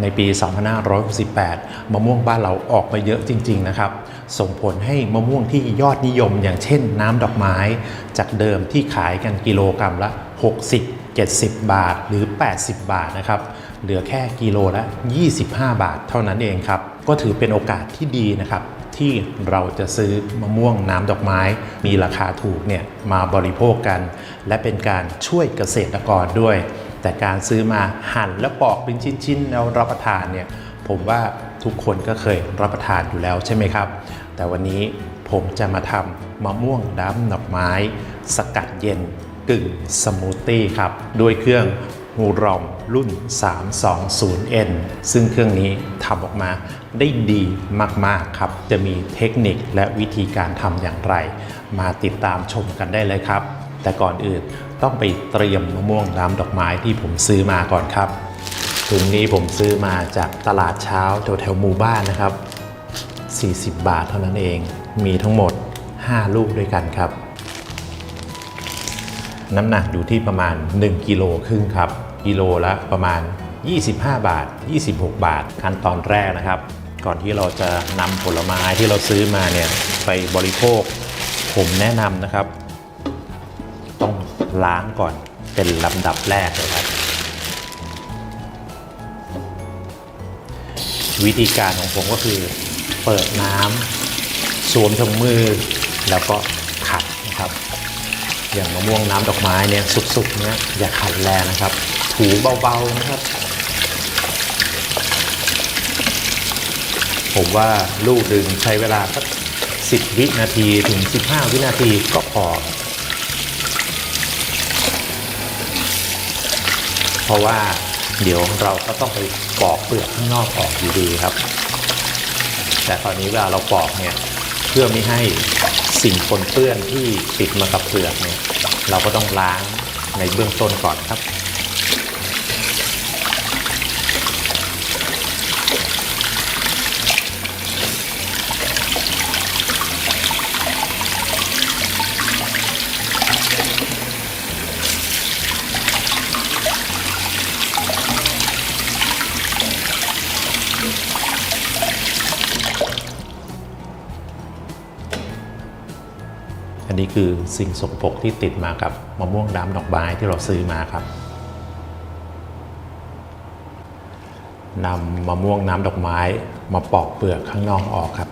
ในปี 2568 มะม่วงบ้านเราออกมาเยอะจริง ๆ นะครับ ส่งผลให้มะม่วงที่ยอดนิยมอย่างเช่นน้ำดอกไม้ จากเดิมที่ขายกันกิโลกรรัมละ 60 70 บาทหรือ 80 บาทนะครับ เหลือแค่กิโลละ 25 บาทเท่านั้นเองครับ ก็ถือเป็นโอกาสที่ดีนะครับ ที่เราจะซื้อมะม่วงน้ำดอกไม้ มีราคาถูกเนี่ยมาบริโภคกัน และเป็นการช่วยเกษตรกรด้วย แต่การซื้อมาหั่นและปอกเป็นชิ้นๆแล้วรับประทานเนี่ยผมว่าทุกคนก็เคยรับประทานอยู่แล้วใช่ไหมครับ แต่วันนี้ผมจะมาทำมะม่วงน้ำดอกไม้ สกัดเย็นกึ่งสมูทตี้ครับด้วยเครื่องฮูรอมรุ่น 320N ซึ่งเครื่องนี้ทำออกมาได้ดีมาก ๆ ครับ จะมีเทคนิคและวิธีการทำอย่างไร มาติดตามชมกันได้เลยครับ แต่ก่อนอื่น ต้องไปเตรียมมะม่วงน้ำดอกไม้ที่ผมซื้อมาก่อนครับถุงนี้ผมซื้อมาจากตลาดเช้าแถวแถวหมู่บ้านนะครับ 40 บาทเท่านั้นเอง มีทั้งหมด 5 ลูกด้วยกันครับ น้ำหนักอยู่ที่ประมาณ 1 กิโลครึ่งครับ กิโลละประมาณ 25 บาท 26 บาท ขั้นตอนแรกนะครับ ก่อนที่เราจะนำผลไม้ที่เราซื้อมาเนี่ยไปบริโภค ผมแนะนำนะครับ ล้างก่อนเป็นลำดับแรกเลยครับ วิธีการของผมก็คือเปิดน้ำสวมถุงมือ แล้วก็ขัดนะครับ อย่างมะม่วงน้ำดอกไม้เนี่ยสุกๆเนี่ยอย่าขัดแรงนะครับ ถูเบาๆนะครับ ผมว่าลูกดึงใช้เวลาสัก10 วินาทีถึง 15 วินาทีก็พอ เพราะว่าเดี๋ยวเราก็ต้องไปปอกเปลือกข้างนอกออกอยู่ดีครับ แต่ตอนนี้เวลาเราปอกเนี่ยเพื่อไม่ให้สิ่งปนเปื้อนที่ติดมากับเปลือกเนี่ยเราก็ต้องล้างในเบื้องต้นก่อนครับ นนี้คือสิ่งสกปรกที่ติดมากับมะม่วงน้ำดอกไม้ที่เราซื้อมาครับนำมะม่วงน้ำดอกไม้มาปอกเปลือกข้างนอกออกครับ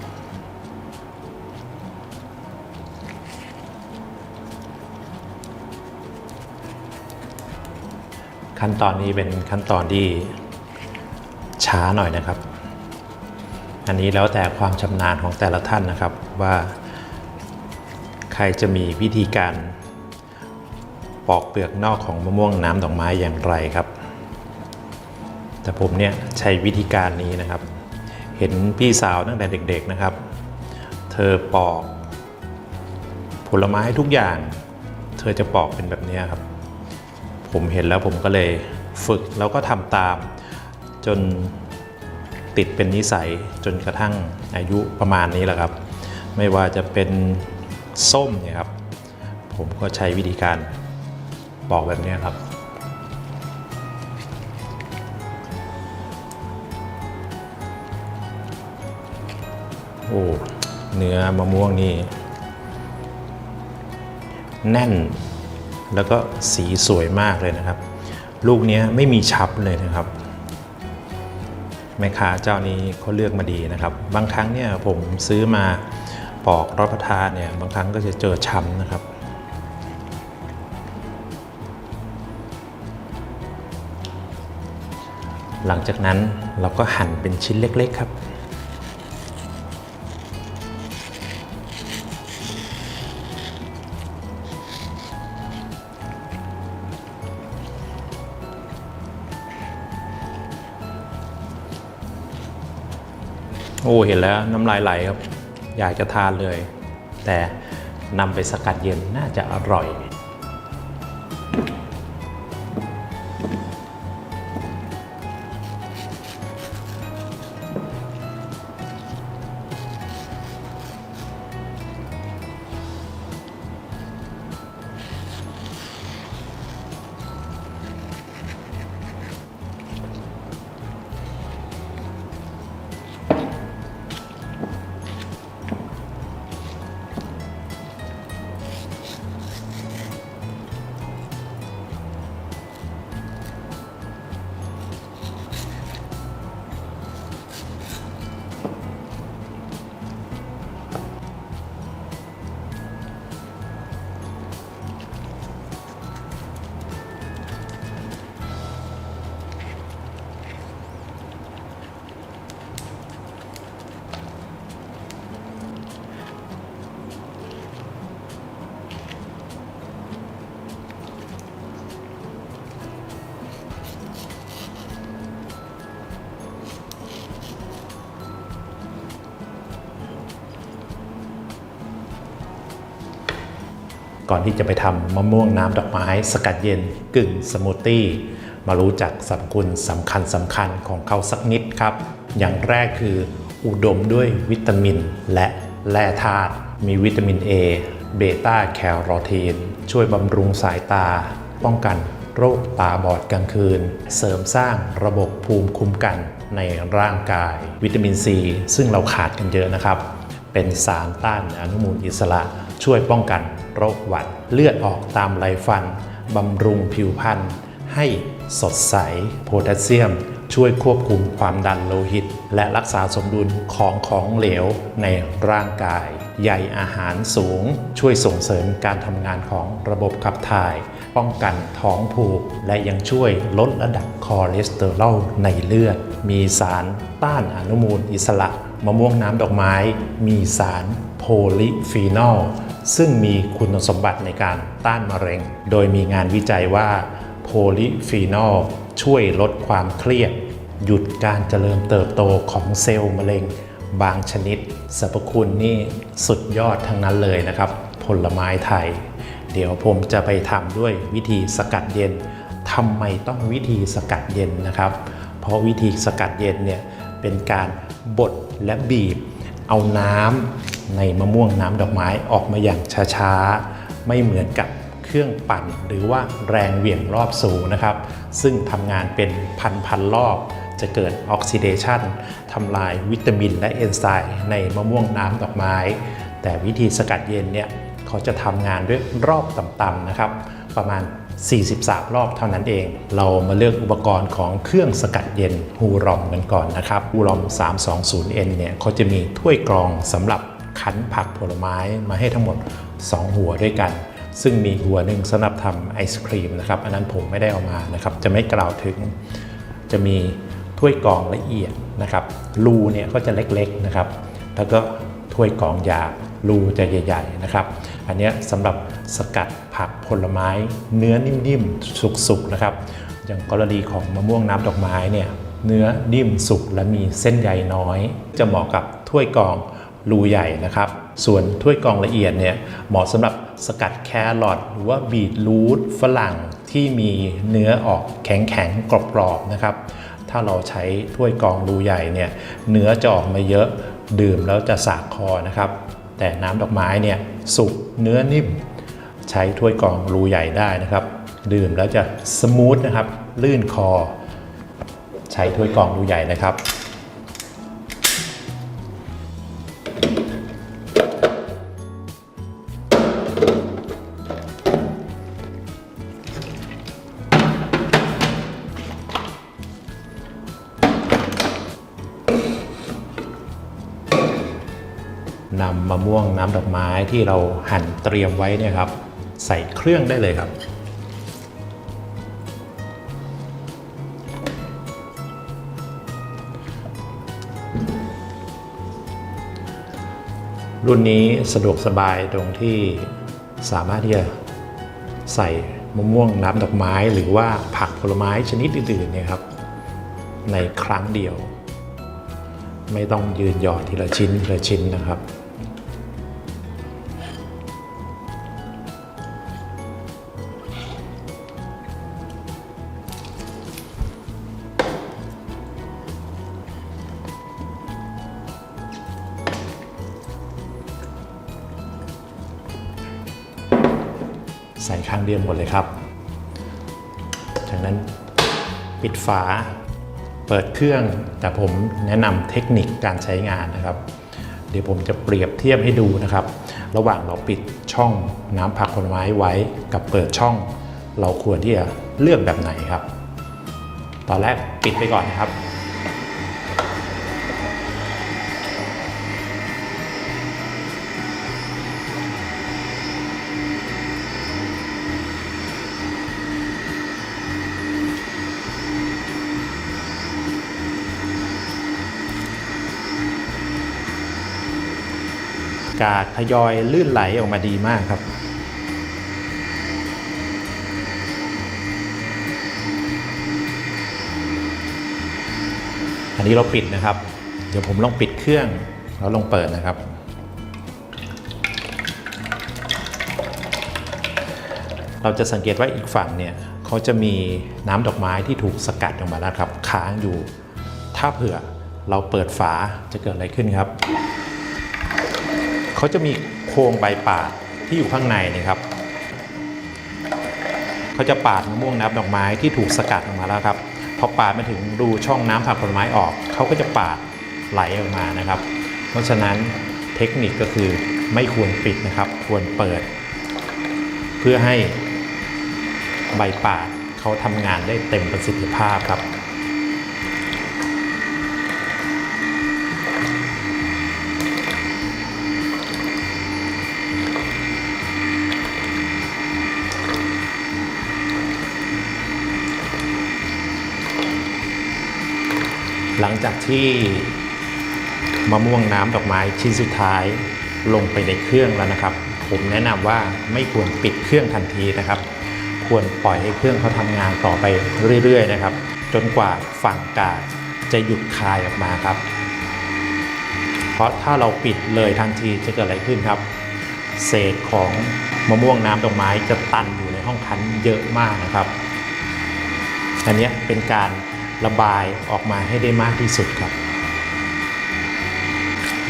ขั้นตอนนี้เป็นขั้นตอนที่ช้าหน่อยนะครับ อันนี้แล้วแต่ความชำนาญของแต่ละท่านนะครับว่า ใครจะมีวิธีการ ปอกเปลือกนอกของมะม่วงน้ำดอกไม้อย่างไรครับ แต่ผมเนี่ยใช้วิธีการนี้นะครับ เห็นพี่สาวตั้งแต่เด็ก ๆนะครับ เธอปอก ผลไม้ทุกอย่าง เธอจะปอกเป็นแบบนี้ครับ ผมเห็นแล้วผมก็เลยฝึกแล้วก็ทำตามจนติดเป็นนิสัยจนกระทั่งอายุประมาณนี้แหละครับ ไม่ว่าจะเป็น ส้มเนี่ยครับ ผมก็ใช้วิธีการปอกแบบนี้ครับโอ้เนื้อมะม่วงนี่แน่น แล้วก็สีสวยมากเลยนะครับ ลูกเนี้ยไม่มีชับเลยนะครับแม่ค้าเจ้านี้เขาเลือกมาดีนะครับ บางครั้งเนี่ยผมซื้อมา ปอกรับประทานเนี่ยบางครั้งก็จะเจอช้ำนะครับ หลังจากนั้นเราก็หั่นเป็นชิ้นเล็ก ๆ ครับโอ้ เห็นแล้วน้ำลายไหลครับ อยากจะทานเลย แต่นำไปสกัดเย็นน่าจะอร่อย ก่อนที่จะไปทำมะม่วงน้ำดอกไม้ สกัดเย็นกึ่งสมูทตี้มารู้จักสรรพคุณสำคัญสำคัญของเขาสักนิดครับ อย่างแรกคือ อุดมด้วยวิตามิน และแร่ธาตุมีวิตามิน A เบต้าแคโรทีน ช่วยบำรุงสายตา ป้องกันโรคตาบอดกลางคืน เสริมสร้างระบบภูมิคุ้มกันในร่างกาย วิตามินซี ซึ่งเราขาดกันเยอะนะครับ เป็นสารต้านอนุมูลอิสระ ช่วยป้องกัน โรคหวัด เลือดออกตามไรฟันบำรุงผิวพรรณให้สดใส โพแทสเซียม ช่วยควบคุมความดันโลหิต และรักษาสมดุลของของเหลวในร่างกาย ใยอาหารสูง ช่วยส่งเสริมการทำงานของระบบขับถ่าย ป้องกันท้องผูก และยังช่วยลดระดับคอเลสเตอรอลในเลือด มีสารต้านอนุมูลอิสระ มะม่วงน้ำดอกไม้ มีสารโพลิฟีนอล ซึ่งมีคุณสมบัติในการต้านมะเร็ง โดยมีงานวิจัยว่าโพลิฟีนอลช่วยลดความเครียด หยุดการเจริญเติบโตของเซลล์มะเร็ง บางชนิดสรรพคุณนี่สุดยอดทั้งนั้นเลยนะครับ ผลไม้ไทย เดี๋ยวผมจะไปทำด้วยวิธีสกัดเย็นทำไมต้องวิธีสกัดเย็นนะครับ เพราะวิธีสกัดเย็นเนี่ยเป็นการบดและบีบ เอาน้ำ ในมะม่วงน้ำดอกไม้ออกมาอย่างช้าๆ ไม่เหมือนกับเครื่องปั่น หรือว่าแรงเหวี่ยงรอบสูงนะครับ ซึ่งทำงานเป็นพันๆรอบ จะเกิดออกซิเดชันทำลายวิตามินและเอนไซม์ในมะม่วงน้ำดอกไม้ แต่วิธีสกัดเย็นเนี่ยเขาจะทำงานด้วยรอบต่ำๆนะครับ ประมาณ 43 รอบเท่านั้นเอง เรามาเลือกอุปกรณ์ของเครื่องสกัดเย็นฮูรอมกันก่อนนะครับฮูรอม 320N เนี่ยเขาจะมีถ้วยกรองสำหรับ คั้นผักผลไม้มาให้ทั้งหมด 2 หัวด้วยกัน ซึ่งมีหัวหนึ่งสำหรับทำไอศครีมนะครับ อันนั้นผมไม่ได้เอามานะครับ จะไม่กล่าวถึง จะมีถ้วยกรองละเอียดนะครับรูเนี่ยก็จะเล็กๆนะครับ แล้วก็ถ้วยกรองหยาบรูจะใหญ่ ๆนะครับ อันนี้สำหรับสกัดผักผลไม้ เนื้อนิ่มๆสุกๆนะครับ อย่างกรณีของมะม่วงน้ำดอกไม้เนี่ยเนื้อนิ่มสุกและมีเส้นใยน้อย จะเหมาะกับถ้วยกรอง รูใหญ่นะครับ ส่วนถ้วยกรองละเอียดเนี่ยเหมาะสำหรับสกัดแครอทหรือว่าบีทรูทฝรั่งที่มีเนื้อออกแข็งๆกรอบๆนะครับ ถ้าเราใช้ถ้วยกรองรูใหญ่เนี่ยเนื้อจะออกมาเยอะดื่มแล้วจะสากคอนะครับ แต่น้ำดอกไม้เนี่ยสุกเนื้อนิ่ม ใช้ถ้วยกรองรูใหญ่ได้นะครับ ดื่มแล้วจะสมูทนะครับลื่นคอ ใช้ถ้วยกรองรูใหญ่นะครับ นำมะม่วงน้ำดอกไม้ที่เราหั่นเตรียมไว้เนี่ยครับ ใส่เครื่องได้เลยครับ รุ่นนี้สะดวกสบายตรงที่สามารถที่จะใส่มะม่วงน้ำดอกไม้หรือว่าผักผลไม้ชนิดอื่นๆเนี่ยครับ ในครั้งเดียว ไม่ต้องยืนหยอดทีละชิ้นทีละชิ้นนะครับ เดียวหมดเลยครับ จากนั้นปิดฝาเปิดเครื่องแต่ผมแนะนำเทคนิคการใช้งานนะครับ เดี๋ยวผมจะเปรียบเทียบให้ดูนะครับ ระหว่างเราปิดช่องน้ำผักผลไม้ไว้กับเปิดช่อง เราควรที่จะเลือกแบบไหนครับ ตอนแรกปิดไปก่อนนะครับ กากทยอยลื่นไหลออกมาดีมากครับอันนี้เราปิดนะครับ เดี๋ยวผมลองปิดเครื่องแล้วลองเปิดนะครับ เราจะสังเกตว่าอีกฝั่งเนี่ยเขาจะมีน้ำดอกไม้ที่ถูกสกัดออกมาแล้วครับ ค้างอยู่ ถ้าเผื่อเราเปิดฝาจะเกิดอะไรขึ้นครับ เขาจะมีโครงใบปาดที่อยู่ข้างในนะครับเขาจะปาดมะม่วงน้ำดอกไม้ที่ถูกสกัดออกมาแล้วครับพอปาดมาถึงรูช่องน้ำผักผลไม้ออกเขาก็จะปาดไหลออกมานะครับ เพราะฉะนั้นเทคนิคก็คือไม่ควรปิดนะครับ ควรเปิด เพื่อให้ใบปาดเขาทำงานได้เต็มประสิทธิภาพครับ หลังจากที่มะม่วงน้ำดอกไม้ชิ้นสุดท้ายลงไปในเครื่องแล้วนะครับ ผมแนะนำว่าไม่ควรปิดเครื่องทันทีนะครับ ควรปล่อยให้เครื่องเขาทำงานต่อไปเรื่อยๆนะครับ จนกว่าฝั่งกาดจะหยุดคายออกมาครับ เพราะถ้าเราปิดเลยทันทีจะเกิดอะไรขึ้นครับ เศษของมะม่วงน้ำดอกไม้จะตันอยู่ในห้องคั้นเยอะมากนะครับ อันนี้เป็นการ ระบายออกมาให้ได้มากที่สุดครับ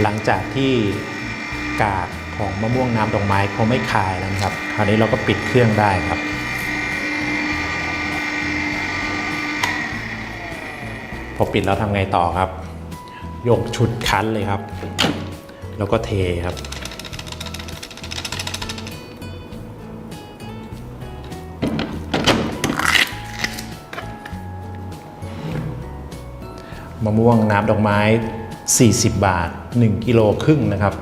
หลังจากที่กากของมะม่วงน้ำดอกไม้เขาไม่คายแล้วครับ คราวนี้เราก็ปิดเครื่องได้ครับ พอปิดแล้วทำไงต่อครับ ยกชุดคั้นเลยครับ แล้วก็เทครับ มะม่วงน้ำดอกไม้ 40 บาท 1 กิโลครึ่งนะครับ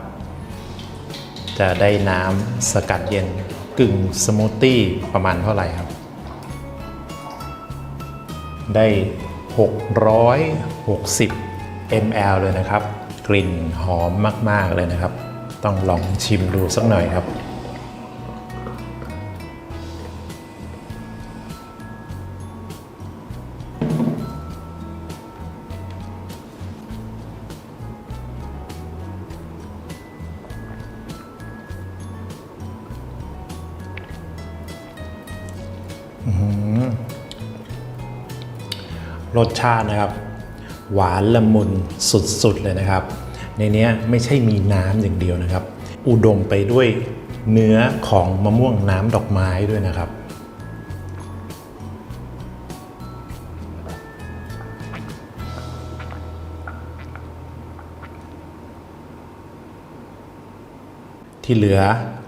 จะได้น้ำสกัดเย็นกึ่งสมูทตี้ประมาณเท่าไหร่ครับ ได้ 660 ml เลยนะครับ กลิ่นหอมมาก ๆ เลยนะครับ ต้องลองชิมดูสักหน่อยครับ รสชาตินะครับ หวานละมุนสุดๆเลยนะครับ ในนี้ไม่ใช่มีน้ำอย่างเดียวนะครับ อุดมไปด้วยเนื้อของมะม่วงน้ำดอกไม้ด้วยนะครับที่เหลือ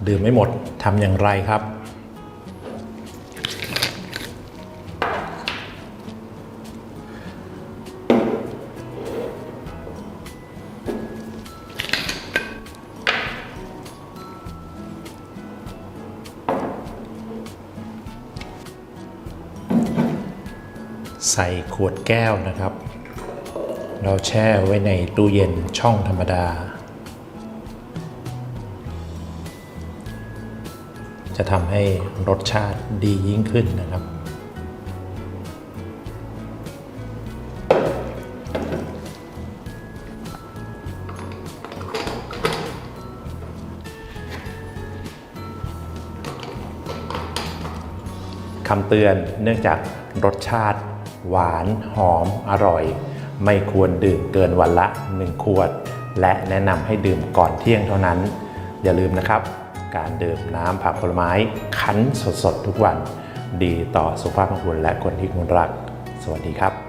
ดื่มไม่หมดทำอย่างไรครับ ขวดแก้วนะครับ เราแช่ไว้ในตู้เย็นช่องธรรมดา จะทำให้รสชาติดียิ่งขึ้นนะครับ คำเตือนเนื่องจากรสชาติ หวานหอมอร่อย ไม่ควรดื่มเกินวันละ 1 ขวด และแนะนำให้ดื่มก่อนเที่ยงเท่านั้น อย่าลืมนะครับ การดื่มน้ำผักผลไม้คั้นสดๆ ทุกวัน ดีต่อสุขภาพของคุณและคนที่คุณรัก สวัสดีครับ